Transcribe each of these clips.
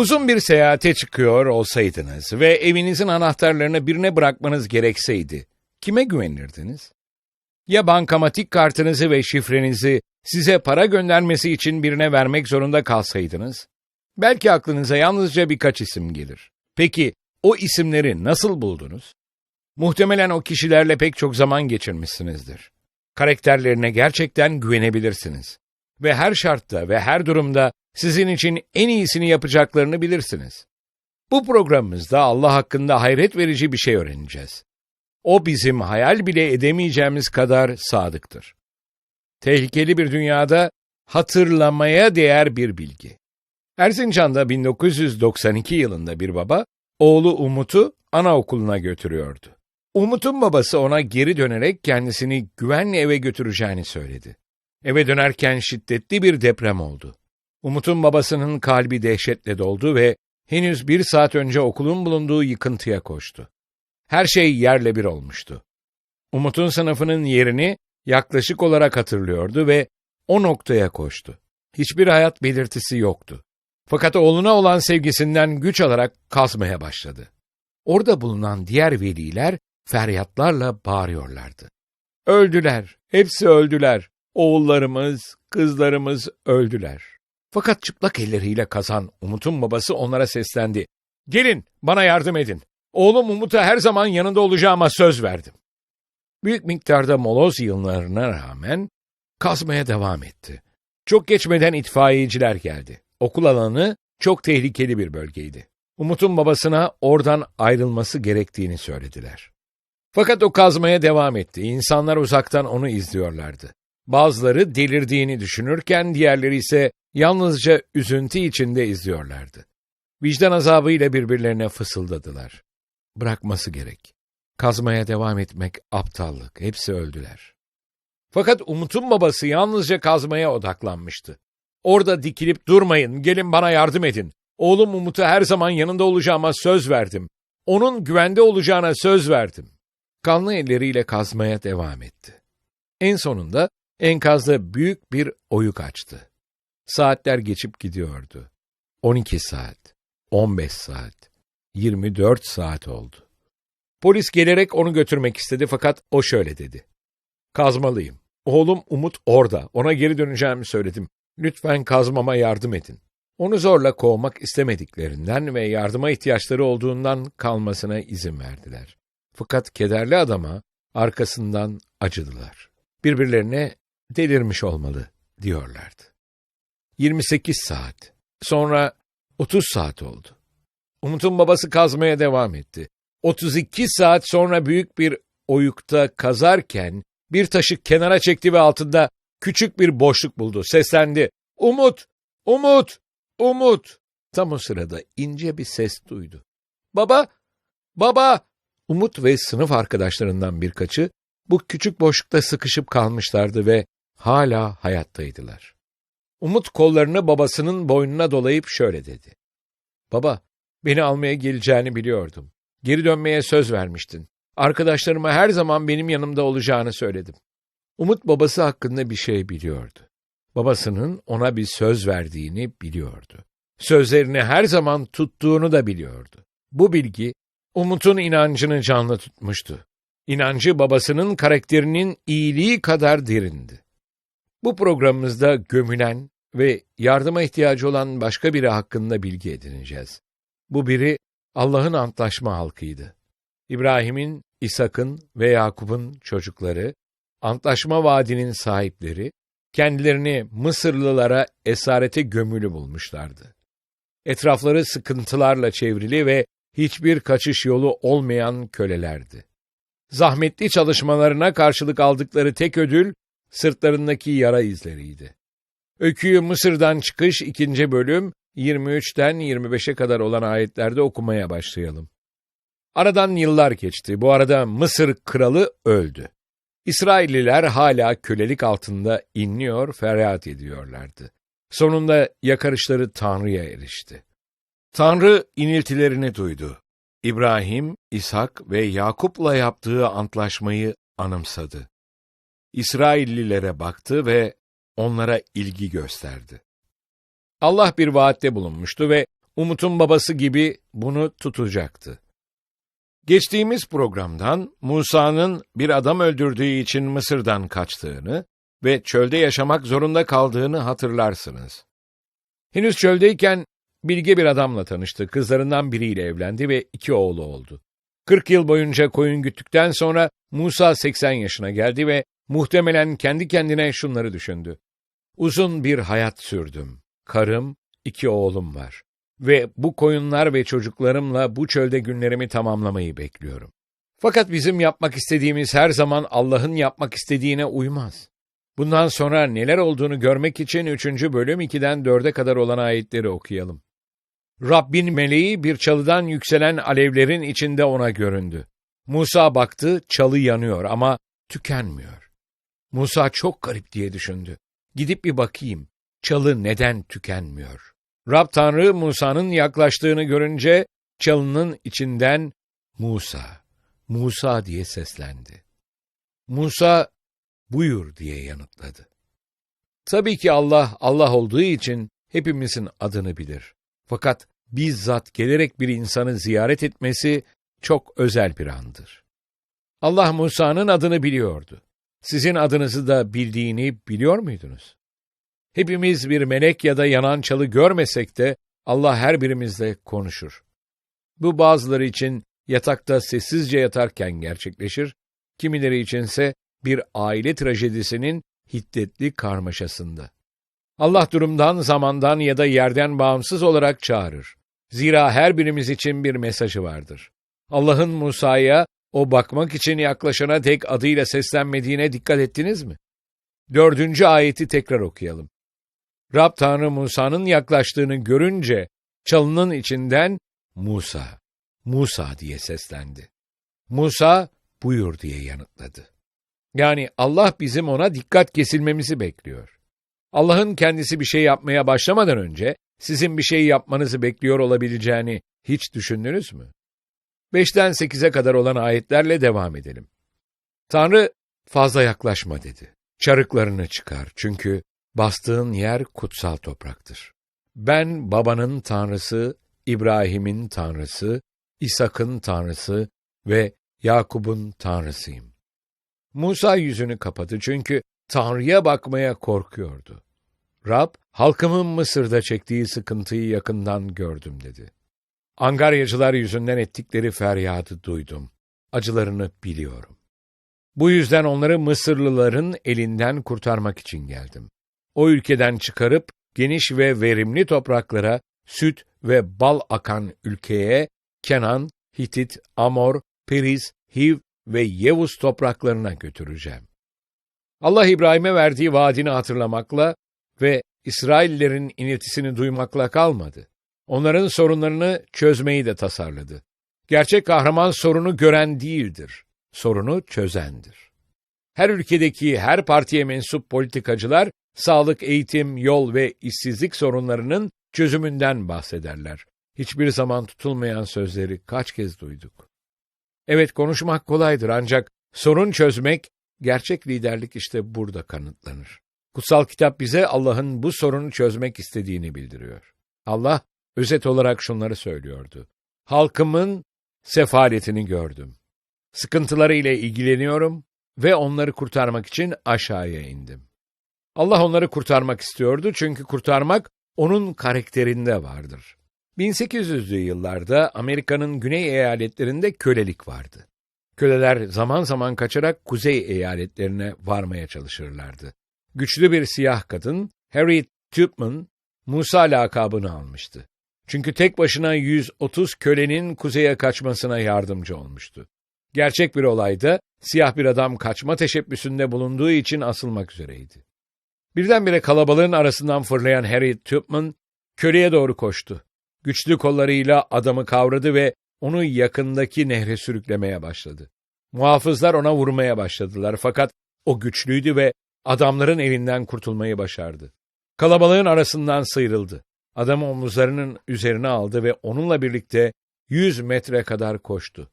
Uzun bir seyahate çıkıyor olsaydınız ve evinizin anahtarlarını birine bırakmanız gerekseydi, kime güvenirdiniz? Ya bankamatik kartınızı ve şifrenizi size para göndermesi için birine vermek zorunda kalsaydınız? Belki aklınıza yalnızca birkaç isim gelir. Peki o isimleri nasıl buldunuz? Muhtemelen o kişilerle pek çok zaman geçirmişsinizdir. Karakterlerine gerçekten güvenebilirsiniz. Ve her şartta ve her durumda sizin için en iyisini yapacaklarını bilirsiniz. Bu programımızda Allah hakkında hayret verici bir şey öğreneceğiz. O bizim hayal bile edemeyeceğimiz kadar sadıktır. Tehlikeli bir dünyada hatırlamaya değer bir bilgi. Erzincan'da 1992 yılında bir baba, oğlu Umut'u anaokuluna götürüyordu. Umut'un babası ona geri dönerek kendisini güvenli eve götüreceğini söyledi. Eve dönerken şiddetli bir deprem oldu. Umut'un babasının kalbi dehşetle doldu ve henüz bir saat önce okulun bulunduğu yıkıntıya koştu. Her şey yerle bir olmuştu. Umut'un sınıfının yerini yaklaşık olarak hatırlıyordu ve o noktaya koştu. Hiçbir hayat belirtisi yoktu. Fakat oğluna olan sevgisinden güç alarak kazmaya başladı. Orada bulunan diğer veliler feryatlarla bağırıyorlardı. Öldüler, hepsi öldüler. Oğullarımız, kızlarımız öldüler. Fakat çıplak elleriyle kazan Umut'un babası onlara seslendi. Gelin, bana yardım edin. Oğlum Umut'a her zaman yanında olacağıma söz verdim. Büyük miktarda moloz yığınlarına rağmen kazmaya devam etti. Çok geçmeden itfaiyeciler geldi. Okul alanı çok tehlikeli bir bölgeydi. Umut'un babasına oradan ayrılması gerektiğini söylediler. Fakat o kazmaya devam etti. İnsanlar uzaktan onu izliyorlardı. Bazıları delirdiğini düşünürken diğerleri ise yalnızca üzüntü içinde izliyorlardı. Vicdan azabıyla birbirlerine fısıldadılar. Bırakması gerek. Kazmaya devam etmek aptallık. Hepsi öldüler. Fakat Umut'un babası yalnızca kazmaya odaklanmıştı. Orada dikilip durmayın, gelin bana yardım edin. Oğlum Umut'a her zaman yanında olacağıma söz verdim. Onun güvende olacağına söz verdim. Kanlı elleriyle kazmaya devam etti. En sonunda enkazda büyük bir oyuk açtı. Saatler geçip gidiyordu. 12 saat, 15 saat, 24 saat oldu. Polis gelerek onu götürmek istedi fakat o şöyle dedi. Kazmalıyım. Oğlum Umut orada. Ona geri döneceğimi söyledim. Lütfen kazmama yardım edin. Onu zorla kovmak istemediklerinden ve yardıma ihtiyaçları olduğundan kalmasına izin verdiler. Fakat kederli adama arkasından acıdılar. Birbirlerine delirmiş olmalı diyorlardı. 28 saat. Sonra 30 saat oldu. Umut'un babası kazmaya devam etti. 32 saat sonra büyük bir oyukta kazarken bir taşı kenara çekti ve altında küçük bir boşluk buldu. Seslendi. Umut! Umut! Umut! Tam o sırada ince bir ses duydu. Baba! Baba! Umut ve sınıf arkadaşlarından birkaçı bu küçük boşlukta sıkışıp kalmışlardı ve hala hayattaydılar. Umut kollarını babasının boynuna dolayıp şöyle dedi. Baba, beni almaya geleceğini biliyordum. Geri dönmeye söz vermiştin. Arkadaşlarıma her zaman benim yanımda olacağını söyledim. Umut babası hakkında bir şey biliyordu. Babasının ona bir söz verdiğini biliyordu. Sözlerini her zaman tuttuğunu da biliyordu. Bu bilgi Umut'un inancını canlı tutmuştu. İnancı babasının karakterinin iyiliği kadar derindi. Bu programımızda gömülen ve yardıma ihtiyacı olan başka biri hakkında bilgi edineceğiz. Bu biri Allah'ın antlaşma halkıydı. İbrahim'in, İshak'ın ve Yakup'un çocukları, antlaşma vaadinin sahipleri, kendilerini Mısırlılara esarete gömülü bulmuşlardı. Etrafları sıkıntılarla çevrili ve hiçbir kaçış yolu olmayan kölelerdi. Zahmetli çalışmalarına karşılık aldıkları tek ödül, sırtlarındaki yara izleriydi. Öyküyü Mısır'dan çıkış 2. bölüm 23'ten 25'e kadar olan ayetlerde okumaya başlayalım. Aradan yıllar geçti. Bu arada Mısır kralı öldü. İsrailliler hala kölelik altında inliyor, feryat ediyorlardı. Sonunda yakarışları Tanrı'ya erişti. Tanrı iniltilerini duydu. İbrahim, İshak ve Yakup'la yaptığı antlaşmayı anımsadı. İsraillilere baktı ve onlara ilgi gösterdi. Allah bir vaatte bulunmuştu ve Umut'un babası gibi bunu tutacaktı. Geçtiğimiz programdan Musa'nın bir adam öldürdüğü için Mısır'dan kaçtığını ve çölde yaşamak zorunda kaldığını hatırlarsınız. Henüz çöldeyken bilge bir adamla tanıştı. Kızlarından biriyle evlendi ve iki oğlu oldu. 40 yıl boyunca koyun güttükten sonra Musa 80 yaşına geldi ve muhtemelen kendi kendine şunları düşündü. Uzun bir hayat sürdüm. Karım, iki oğlum var. Ve bu koyunlar ve çocuklarımla bu çölde günlerimi tamamlamayı bekliyorum. Fakat bizim yapmak istediğimiz her zaman Allah'ın yapmak istediğine uymaz. Bundan sonra neler olduğunu görmek için 3. bölüm 2'den 4'e kadar olan ayetleri okuyalım. Rabbin meleği bir çalıdan yükselen alevlerin içinde ona göründü. Musa baktı, çalı yanıyor ama tükenmiyor. Musa çok garip diye düşündü. Gidip bir bakayım, çalı neden tükenmiyor? Rab Tanrı Musa'nın yaklaştığını görünce çalının içinden Musa, Musa diye seslendi. Musa, buyur diye yanıtladı. Tabii ki Allah, Allah olduğu için hepimizin adını bilir. Fakat bizzat gelerek bir insanı ziyaret etmesi çok özel bir andır. Allah Musa'nın adını biliyordu. Sizin adınızı da bildiğini biliyor muydunuz? Hepimiz bir melek ya da yanan çalı görmesek de Allah her birimizle konuşur. Bu bazıları için yatakta sessizce yatarken gerçekleşir, kimileri içinse bir aile trajedisinin hiddetli karmaşasında. Allah durumdan, zamandan ya da yerden bağımsız olarak çağırır. Zira her birimiz için bir mesajı vardır. Allah'ın Musa'ya o bakmak için yaklaşana tek adıyla seslenmediğine dikkat ettiniz mi? Dördüncü ayeti tekrar okuyalım. Rab Tanrı Musa'nın yaklaştığını görünce çalının içinden Musa, Musa diye seslendi. Musa buyur diye yanıtladı. Yani Allah bizim ona dikkat kesilmemizi bekliyor. Allah'ın kendisi bir şey yapmaya başlamadan önce sizin bir şey yapmanızı bekliyor olabileceğini hiç düşündünüz mü? 5'ten 8'e kadar olan ayetlerle devam edelim. Tanrı fazla yaklaşma dedi. Çarıklarını çıkar çünkü bastığın yer kutsal topraktır. Ben babanın tanrısı, İbrahim'in tanrısı, İshak'ın tanrısı ve Yakub'un tanrısıyım. Musa yüzünü kapadı çünkü Tanrı'ya bakmaya korkuyordu. Rab, halkımın Mısır'da çektiği sıkıntıyı yakından gördüm dedi. Angaryacılar yüzünden ettikleri feryadı duydum. Acılarını biliyorum. Bu yüzden onları Mısırlıların elinden kurtarmak için geldim. O ülkeden çıkarıp geniş ve verimli topraklara, süt ve bal akan ülkeye, Kenan, Hitit, Amor, Periz, Hiv ve Yevus topraklarına götüreceğim. Allah İbrahim'e verdiği vaadini hatırlamakla ve İsraillerin iniltisini duymakla kalmadı. Onların sorunlarını çözmeyi de tasarladı. Gerçek kahraman sorunu gören değildir, sorunu çözendir. Her ülkedeki her partiye mensup politikacılar sağlık, eğitim, yol ve işsizlik sorunlarının çözümünden bahsederler. Hiçbir zaman tutulmayan sözleri kaç kez duyduk. Evet konuşmak kolaydır ancak sorun çözmek, gerçek liderlik işte burada kanıtlanır. Kutsal kitap bize Allah'ın bu sorunu çözmek istediğini bildiriyor. Allah özet olarak şunları söylüyordu. Halkımın sefaletini gördüm. Sıkıntıları ile ilgileniyorum ve onları kurtarmak için aşağıya indim. Allah onları kurtarmak istiyordu çünkü kurtarmak onun karakterinde vardır. 1800'lü yıllarda Amerika'nın güney eyaletlerinde kölelik vardı. Köleler zaman zaman kaçarak kuzey eyaletlerine varmaya çalışırlardı. Güçlü bir siyah kadın, Harriet Tubman, Musa lakabını almıştı. Çünkü tek başına 130 kölenin kuzeye kaçmasına yardımcı olmuştu. Gerçek bir olayda siyah bir adam kaçma teşebbüsünde bulunduğu için asılmak üzereydi. Birdenbire kalabalığın arasından fırlayan Harry Tubman köleye doğru koştu. Güçlü kollarıyla adamı kavradı ve onu yakındaki nehre sürüklemeye başladı. Muhafızlar ona vurmaya başladılar fakat o güçlüydü ve adamların elinden kurtulmayı başardı. Kalabalığın arasından sıyrıldı. Adamı omuzlarının üzerine aldı ve onunla birlikte yüz metre kadar koştu.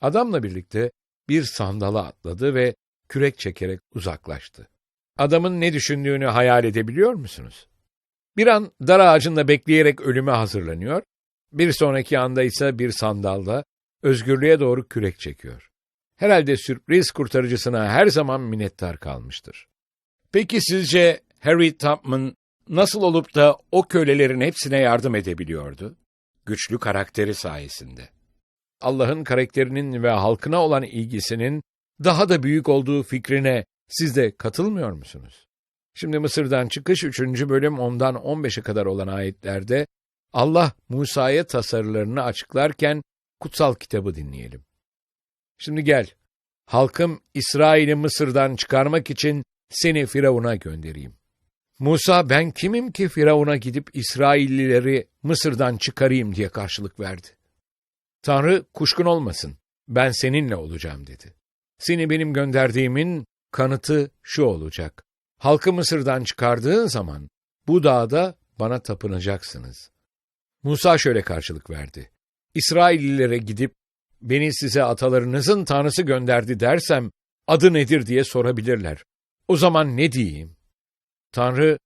Adamla birlikte bir sandala atladı ve kürek çekerek uzaklaştı. Adamın ne düşündüğünü hayal edebiliyor musunuz? Bir an dar ağacında bekleyerek ölüme hazırlanıyor, bir sonraki anda ise bir sandalda özgürlüğe doğru kürek çekiyor. Herhalde sürpriz kurtarıcısına her zaman minnettar kalmıştır. Peki sizce Harry Tubman nasıl olup da o kölelerin hepsine yardım edebiliyordu? Güçlü karakteri sayesinde. Allah'ın karakterinin ve halkına olan ilgisinin daha da büyük olduğu fikrine siz de katılmıyor musunuz? Şimdi Mısır'dan çıkış 3. bölüm 10'dan 15'e kadar olan ayetlerde Allah Musa'ya tasarılarını açıklarken kutsal kitabı dinleyelim. Şimdi gel, halkım İsrail'i Mısır'dan çıkarmak için seni Firavun'a göndereyim. Musa ben kimim ki Firavun'a gidip İsraillileri Mısır'dan çıkarayım diye karşılık verdi. Tanrı kuşkun olmasın, ben seninle olacağım dedi. Seni benim gönderdiğimin kanıtı şu olacak. Halkı Mısır'dan çıkardığın zaman bu dağda bana tapınacaksınız. Musa şöyle karşılık verdi. İsraillilere gidip beni size atalarınızın tanrısı gönderdi dersem adı nedir diye sorabilirler. O zaman ne diyeyim? Tanrı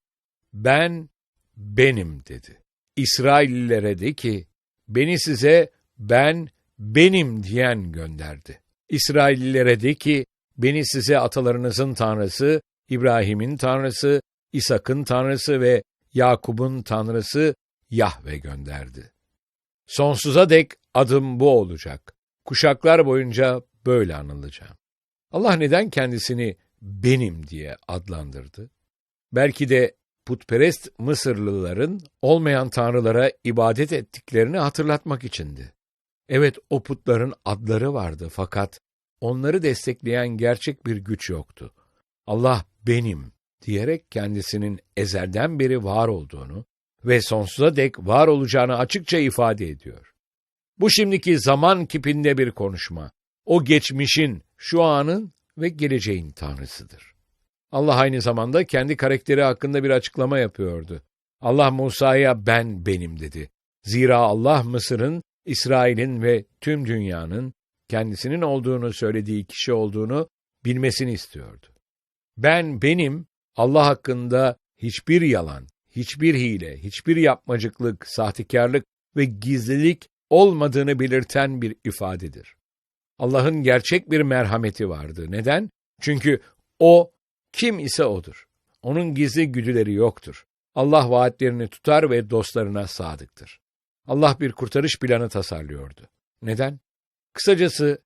ben benim dedi. İsraillilere de ki beni size ben benim diyen gönderdi. İsraillilere de ki beni size atalarınızın tanrısı, İbrahim'in tanrısı, İshak'ın tanrısı ve Yakub'un tanrısı Yahve gönderdi. Sonsuza dek adım bu olacak. Kuşaklar boyunca böyle anılacağım. Allah neden kendisini benim diye adlandırdı? Belki de putperest Mısırlıların olmayan tanrılara ibadet ettiklerini hatırlatmak içindi. Evet o putların adları vardı fakat onları destekleyen gerçek bir güç yoktu. Allah benim diyerek kendisinin ezelden beri var olduğunu ve sonsuza dek var olacağını açıkça ifade ediyor. Bu şimdiki zaman kipinde bir konuşma. O geçmişin, şu anın ve geleceğin tanrısıdır. Allah aynı zamanda kendi karakteri hakkında bir açıklama yapıyordu. Allah Musa'ya ben benim dedi. Zira Allah Mısır'ın, İsrail'in ve tüm dünyanın kendisinin olduğunu söylediği kişi olduğunu bilmesini istiyordu. Ben benim Allah hakkında hiçbir yalan, hiçbir hile, hiçbir yapmacıklık, sahtekarlık ve gizlilik olmadığını belirten bir ifadedir. Allah'ın gerçek bir merhameti vardı. Neden? Çünkü o kim ise odur. Onun gizli güdüleri yoktur. Allah vaatlerini tutar ve dostlarına sadıktır. Allah bir kurtarış planı tasarlıyordu. Neden? Kısacası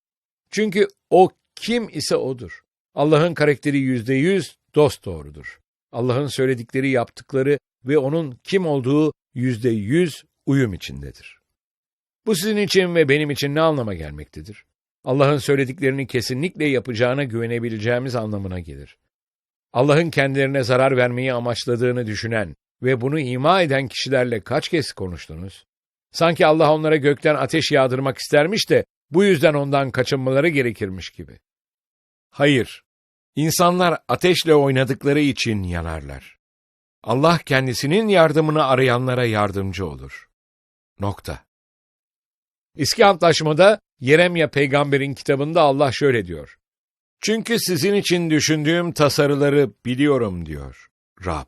çünkü o kim ise odur. Allah'ın karakteri yüzde yüz dost doğrudur. Allah'ın söyledikleri, yaptıkları ve onun kim olduğu yüzde yüz uyum içindedir. Bu sizin için ve benim için ne anlama gelmektedir? Allah'ın söylediklerini kesinlikle yapacağına güvenebileceğimiz anlamına gelir. Allah'ın kendilerine zarar vermeyi amaçladığını düşünen ve bunu ima eden kişilerle kaç kez konuştunuz? Sanki Allah onlara gökten ateş yağdırmak istermiş de bu yüzden ondan kaçınmaları gerekirmiş gibi. Hayır, insanlar ateşle oynadıkları için yanarlar. Allah kendisinin yardımını arayanlara yardımcı olur. Nokta. Eski Antlaşmada Yeremya peygamberin kitabında Allah şöyle diyor. Çünkü sizin için düşündüğüm tasarıları biliyorum diyor Rab.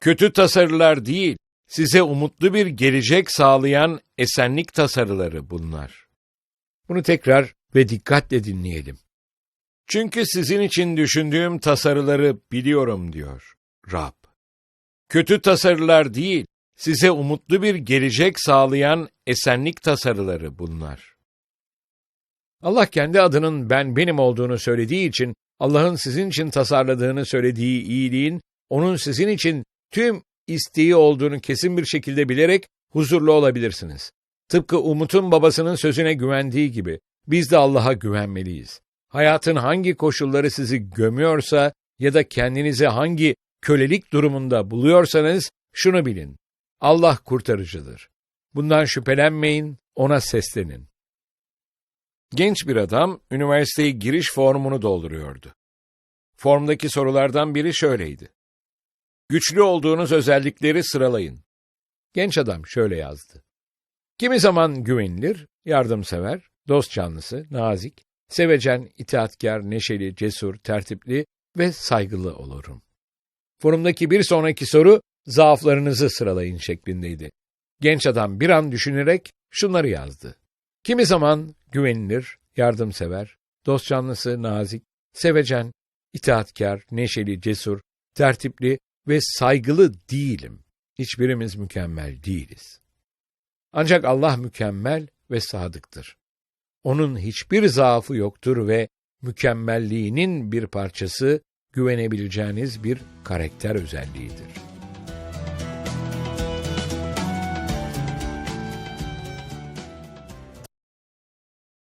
Kötü tasarılar değil, size umutlu bir gelecek sağlayan esenlik tasarıları bunlar. Bunu tekrar ve dikkatle dinleyelim. Çünkü sizin için düşündüğüm tasarıları biliyorum diyor Rab. Kötü tasarılar değil, size umutlu bir gelecek sağlayan esenlik tasarıları bunlar. Allah kendi adının ben benim olduğunu söylediği için, Allah'ın sizin için tasarladığını söylediği iyiliğin, onun sizin için tüm isteği olduğunu kesin bir şekilde bilerek huzurlu olabilirsiniz. Tıpkı Umut'un babasının sözüne güvendiği gibi, biz de Allah'a güvenmeliyiz. Hayatın hangi koşulları sizi gömüyorsa ya da kendinizi hangi kölelik durumunda buluyorsanız şunu bilin. Allah kurtarıcıdır. Bundan şüphelenmeyin, ona seslenin. Genç bir adam üniversiteye giriş formunu dolduruyordu. Formdaki sorulardan biri şöyleydi. Güçlü olduğunuz özellikleri sıralayın. Genç adam şöyle yazdı. Kimi zaman güvenilir, yardımsever, dost canlısı, nazik, sevecen, itaatkar, neşeli, cesur, tertipli ve saygılı olurum. Forumdaki bir sonraki soru zaaflarınızı sıralayın şeklindeydi. Genç adam bir an düşünerek şunları yazdı. Kimi zaman güvenilir, yardımsever, dost canlısı, nazik, sevecen, itaatkar, neşeli, cesur, tertipli ve saygılı değilim. Hiçbirimiz mükemmel değiliz. Ancak Allah mükemmel ve sadıktır. Onun hiçbir zaafı yoktur ve mükemmelliğinin bir parçası güvenebileceğiniz bir karakter özelliğidir.